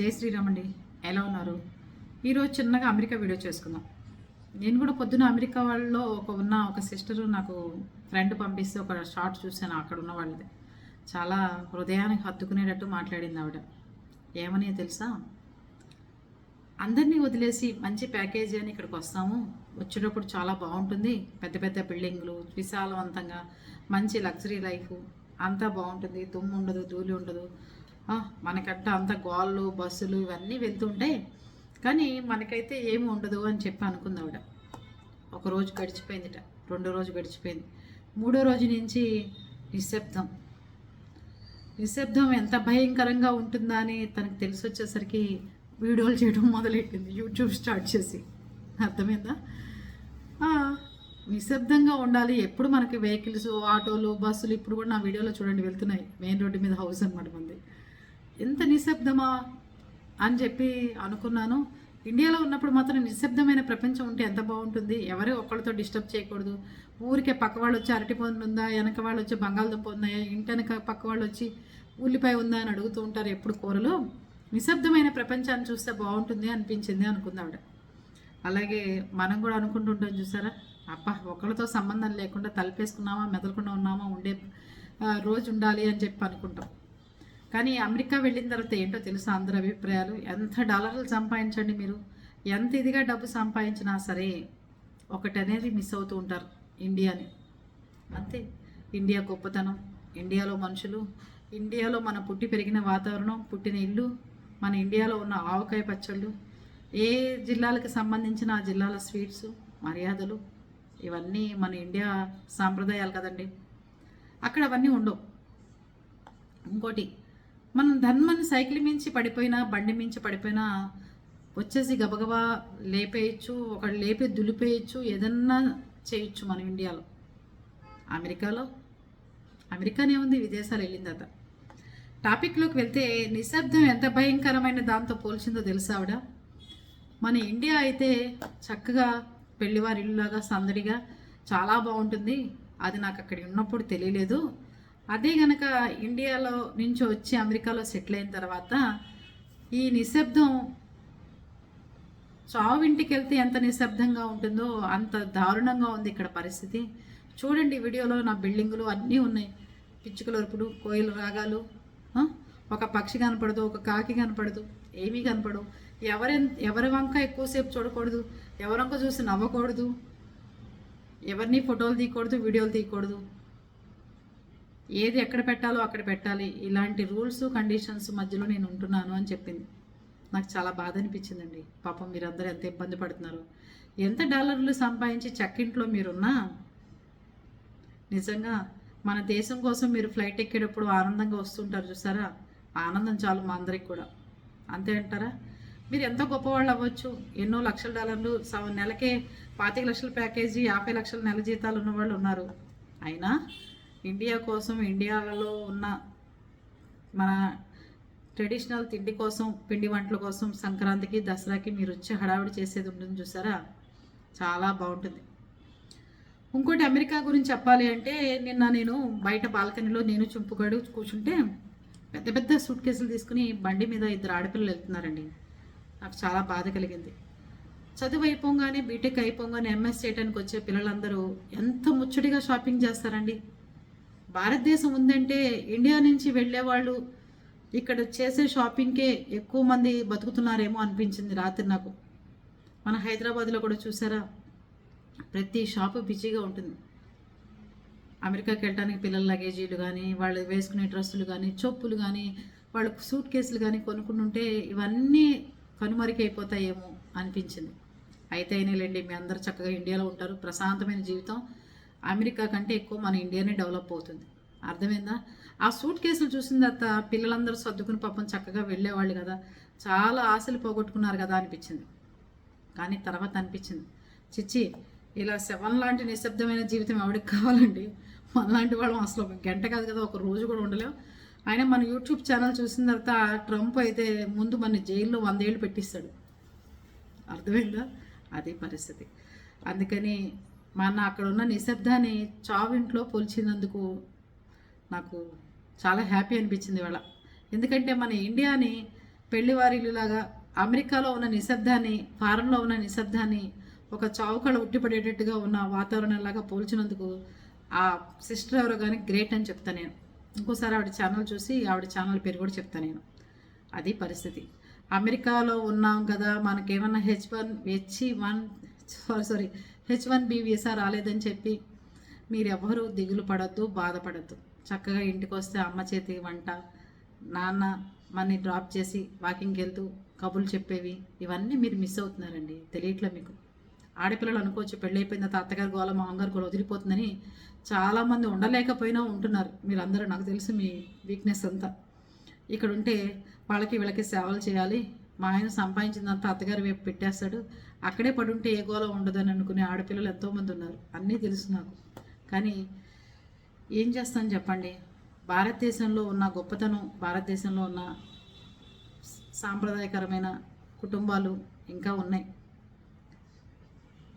జై శ్రీరామ్ అండి. ఎలా ఉన్నారు? ఈరోజు చిన్నగా అమెరికా వీడియో చేసుకుందాం. నేను కూడా పొద్దున అమెరికా వాళ్ళలో ఒక ఉన్న ఒక సిస్టర్ నాకు ఫ్రెండ్ పంపిస్తే ఒక షార్ట్ చూశాను అక్కడ ఉన్న వాళ్ళది. చాలా హృదయానికి హత్తుకునేటట్టు మాట్లాడింది ఆవిడ. ఏమని తెలుసా? అందరినీ వదిలేసి మంచి ప్యాకేజీ అని ఇక్కడికి వస్తాము. వచ్చేటప్పుడు చాలా బాగుంటుంది. పెద్ద పెద్ద బిల్డింగ్లు విశాలవంతంగా మంచి లగ్జరీ లైఫ్. అంతా బాగుంటుంది. దుమ్ము ఉండదు ధూళి ఉండదు. మనకంటే అంత గోళ్ళు బస్సులు ఇవన్నీ వెళ్తుంటాయి కానీ మనకైతే ఏమి ఉండదు అని చెప్పి అనుకుంది ఆవిడ ఒక రోజు గడిచిపోయిందిట రెండో రోజు గడిచిపోయింది. మూడో రోజు నుంచి నిశ్శబ్దం. నిశ్శబ్దం ఎంత భయంకరంగా ఉంటుందా అని తనకు తెలిసి వచ్చేసరికి వీడియోలు చేయడం మొదలెట్టింది. యూట్యూబ్ స్టార్ట్ చేసి. అర్థమైందా? నిశ్శబ్దంగా ఉండాలి. ఎప్పుడు మనకి వెహికల్స్ ఆటోలు బస్సులు ఇప్పుడు కూడా నా వీడియోలో చూడండి వెళ్తున్నాయి. మెయిన్ రోడ్డు మీద హౌస్ అనమాట మంది ఎంత నిశ్శబ్దమా అని చెప్పి అనుకున్నాను. ఇండియాలో ఉన్నప్పుడు మాత్రం నిశ్శబ్దమైన ప్రపంచం ఉంటే ఎంత బాగుంటుంది? ఎవరే ఒక్కళ్ళతో డిస్టర్బ్ చేయకూడదు. ఊరికే పక్క వాళ్ళు వచ్చి అరటి పండు ఉందా వెనక వాళ్ళు వచ్చి బంగాళదుంప ఉన్నాయా ఇంటెనక పక్క వాళ్ళు వచ్చి ఉల్లిపాయ ఉందా అని అడుగుతూ ఉంటారు ఎప్పుడు కూరలో. నిశ్శబ్దమైన ప్రపంచాన్ని చూస్తే బాగుంటుంది అనిపించింది అనుకుంది ఆవిడ. అలాగే మనం కూడా అనుకుంటుంటాం చూసారా? అబ్బా ఒకళ్ళతో సంబంధం లేకుండా తలపేసుకున్నామా మెదలకుండా ఉన్నామా ఉండే రోజు ఉండాలి అని చెప్పి అనుకుంటాం. కానీ అమెరికా వెళ్ళిన తర్వాత ఏంటో తెలుసా అందరి అభిప్రాయాలు? ఎంత డాలర్లు సంపాదించండి మీరు? ఎంత ఇదిగా డబ్బు సంపాదించినా సరే ఒకటి అనేది మిస్ అవుతూ ఉంటారు ఇండియాని. అంతే. ఇండియా గొప్పతనం ఇండియాలో మనుషులు ఇండియాలో మన పుట్టి పెరిగిన వాతావరణం పుట్టిన ఇల్లు మన ఇండియాలో ఉన్న ఆవకాయ పచ్చళ్ళు ఏ జిల్లాలకు సంబంధించిన ఆ జిల్లాల స్వీట్స్ మర్యాదలు ఇవన్నీ మన ఇండియా సాంప్రదాయాలు కదండి. అక్కడ అవన్నీ ఉండవు. ఇంకోటి మనం ధన్మని సైకిల్ మించి పడిపోయినా బండి మించి పడిపోయినా వచ్చేసి గబగబా లేపేయచ్చు ఒకటి లేపి దులిపేయచ్చు ఏదన్నా చేయొచ్చు మనం ఇండియాలో. అమెరికాలో? అమెరికానే ఉంది విదేశాలు వెళ్ళిన తర్వాత. టాపిక్లోకి వెళ్తే నిశ్శబ్దం ఎంత భయంకరమైన దాంతో పోల్చిందో తెలుసా ఆవిడ? మన ఇండియా అయితే చక్కగా పెళ్ళివారి ఇల్లులాగా సందడిగా చాలా బాగుంటుంది. అది నాకు అక్కడ ఉన్నప్పుడు తెలియలేదు. అదే గనక ఇండియాలో నుంచి వచ్చి అమెరికాలో సెటిల్ అయిన తర్వాత ఈ నిశ్శబ్దం చావింటికి వెళ్తే ఎంత నిశ్శబ్దంగా ఉంటుందో అంత దారుణంగా ఉంది ఇక్కడ పరిస్థితి. చూడండి వీడియోలో నా బిల్డింగులు అన్నీ ఉన్నాయి. పిచ్చుకల అరుపులు కోయిల రాగాలు ఒక పక్షి కనపడదు ఒక కాకి కనపడదు ఏమీ కనపడవు. ఎవరి ఎవరి వంక ఎక్కువసేపు చూడకూడదు ఎవరి వంక చూసి నవ్వకూడదు ఎవరిని ఫోటోలు తీయకూడదు వీడియోలు తీయకూడదు. ఏది ఎక్కడ పెట్టాలో అక్కడ పెట్టాలి. ఇలాంటి రూల్స్ కండిషన్స్ మధ్యలో నేను ఉంటున్నాను అని చెప్పింది. నాకు చాలా బాధ అనిపించిందండి. పాపం మీరందరూ ఎంత ఇబ్బంది పడుతున్నారు. ఎంత డాలర్లు సంపాదించి చెక్కింట్లో మీరున్నా నిజంగా మన దేశం కోసం మీరు ఫ్లైట్ ఎక్కేటప్పుడు ఆనందంగా వస్తుంటారు చూసారా? ఆనందం చాలు మా అందరికి కూడా. అంతే అంటారా? మీరు ఎంతో గొప్పవాళ్ళు అవ్వచ్చు. ఎన్నో లక్షల డాలర్లు నెలకే పాతిక లక్షల ప్యాకేజీ యాభై లక్షల నెల జీతాలు ఉన్న వాళ్ళు ఉన్నారు. అయినా ఇండియా కోసం ఇండియాలో ఉన్న మన ట్రెడిషనల్ తిండి కోసం పిండి వంటల కోసం సంక్రాంతికి దసరాకి మీరు వచ్చి హడావిడి చేసేది ఉంటుంది చూసారా? చాలా బాగుంటుంది. ఇంకోటి అమెరికా గురించి చెప్పాలి అంటే నిన్న నేను బయట బాల్కనీలో నేను చుంపుగాడు కూర్చుంటే పెద్ద పెద్ద సూట్ కేసులు తీసుకుని బండి మీద ఇద్దరు ఆడపిల్లలు వెళ్తున్నారండి. నాకు చాలా బాధ కలిగింది. చదువు అయిపోగానే బీటెక్ అయిపోగానే ఎంఎస్ చేయడానికి వచ్చే పిల్లలందరూ ఎంత ముచ్చటిగా షాపింగ్ చేస్తారండి. భారతదేశం ఉందంటే ఇండియా నుంచి వెళ్ళే వాళ్ళు ఇక్కడ చేసే షాపింగ్కే ఎక్కువ మంది బతుకుతున్నారేమో అనిపించింది రాత్రి నాకు. మన హైదరాబాద్లో కూడా చూసారా? ప్రతి షాపు బిజీగా ఉంటుంది. అమెరికాకి వెళ్ళడానికి పిల్లల లగేజీలు కానీ వాళ్ళు వేసుకునే డ్రెస్సులు కానీ చెప్పులు కానీ వాళ్ళు సూట్ కేసులు కానీ కొనుక్కుంటుంటే ఇవన్నీ కనుమరుగైపోతాయేమో అనిపించింది. అయితే అయినాలేండి మీ అందరు చక్కగా ఇండియాలో ఉంటారు. ప్రశాంతమైన జీవితం. అమెరికా కంటే ఎక్కువ మన ఇండియానే డెవలప్ అవుతుంది. అర్థమైందా? ఆ సూట్ కేసులు చూసిన తర్వాత పిల్లలందరూ సర్దుకుని పాపం చక్కగా వెళ్ళేవాళ్ళు కదా. చాలా ఆశలు పోగొట్టుకున్నారు కదా అనిపించింది. కానీ తర్వాత అనిపించింది. చిచ్చి ఇలా శవం లాంటి నిశ్శబ్దమైన జీవితం ఎవరికి కావాలండి? మనలాంటి వాళ్ళం అసలు ఒక గంట కాదు కదా ఒక రోజు కూడా ఉండలేం. ఆయన మన యూట్యూబ్ ఛానల్ చూసిన తర్వాత ట్రంప్ అయితే ముందు మన జైల్లో వందేళ్ళు పెట్టిస్తాడు. అర్థమైందా? అదే పరిస్థితి. అందుకని మన అక్కడ ఉన్న నిశ్శబ్దాన్ని చావింట్లో పోల్చినందుకు నాకు చాలా హ్యాపీ అనిపించింది ఇవాళ. ఎందుకంటే మన ఇండియాని పెళ్ళివారిలాగా అమెరికాలో ఉన్న నిశ్శబ్దాన్ని ఫారెన్లో ఉన్న నిశ్శబ్దాన్ని ఒక చావుకళ ఉట్టిపడేటట్టుగా ఉన్న వాతావరణంలాగా పోల్చినందుకు ఆ సిస్టర్ ఎవరో కానీ గ్రేట్ అని చెప్తాను నేను. ఇంకోసారి ఆవిడ ఛానల్ చూసి ఆవిడ ఛానల్ పేరు కూడా చెప్తాను నేను. అది పరిస్థితి. అమెరికాలో ఉన్నాం కదా మనకేమన్నా H one H one sorry sorry H one B visa రాలేదని చెప్పి మీరెవ్వరూ దిగులు పడద్దు బాధపడద్దు. చక్కగా ఇంటికి వస్తే అమ్మ చేతి వంట నాన్న మన్ని డ్రాప్ చేసి వాకింగ్కి వెళ్తూ కబుర్లు చెప్పేవి ఇవన్నీ మీరు మిస్ అవుతున్నారండి. తెలియట్లే మీకు. ఆడపిల్లలు అనుకోవచ్చు పెళ్ళైపోయిన తర్వాత అత్తగారి గోల మామగారు గోల వదిలిపోతుందని చాలామంది ఉండలేకపోయినా ఉంటున్నారు. మీరందరూ నాకు తెలుసు మీ వీక్నెస్ అంతా. ఇక్కడ ఉంటే వాళ్ళకి వీళ్ళకి సేవలు చేయాలి. మా ఆయన సంపాదించినంత అత్తగారి వైపు పెట్టేస్తాడు. అక్కడే పడుంటే ఏ గోల ఉండదని అనుకునే ఆడపిల్లలు ఎంతోమంది ఉన్నారు. అన్నీ తెలుసు నాకు. కానీ ఏం చేస్తాను చెప్పండి? భారతదేశంలో ఉన్న గొప్పతనం భారతదేశంలో ఉన్న సాంప్రదాయకరమైన కుటుంబాలు ఇంకా ఉన్నాయి.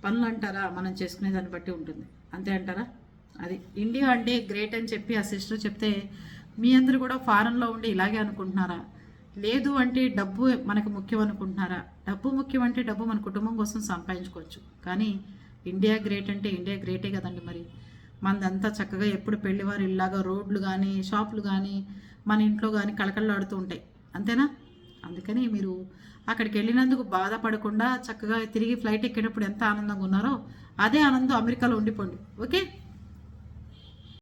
పనులు అంటారా? మనం చేసుకునే దాన్ని బట్టి ఉంటుంది. అంతే అంటారా? అది ఇండియా అంటే గ్రేట్ అని చెప్పి ఆ సిస్టర్ చెప్తే మీ అందరూ కూడా ఫారెన్లో ఉండి ఇలాగే అనుకుంటున్నారా? లేదు అంటే డబ్బు మనకు ముఖ్యం అనుకుంటున్నారా? డబ్బు ముఖ్యం అంటే డబ్బు మన కుటుంబం కోసం సంపాదించుకోవచ్చు. కానీ ఇండియా గ్రేట్ అంటే ఇండియా గ్రేటే కదండి మరి. మనదంతా చక్కగా ఎప్పుడు పెళ్ళివారు ఇల్లాగా రోడ్లు కానీ షాపులు కానీ మన ఇంట్లో కానీ కళకళలాడుతూ ఉంటాయి. అంతేనా? అందుకని మీరు అక్కడికి వెళ్ళినందుకు బాధపడకుండా చక్కగా తిరిగి ఫ్లైట్ ఎక్కేటప్పుడు ఎంత ఆనందంగా ఉన్నారో అదే ఆనందం అమెరికాలో ఉండిపోండి. ఓకే?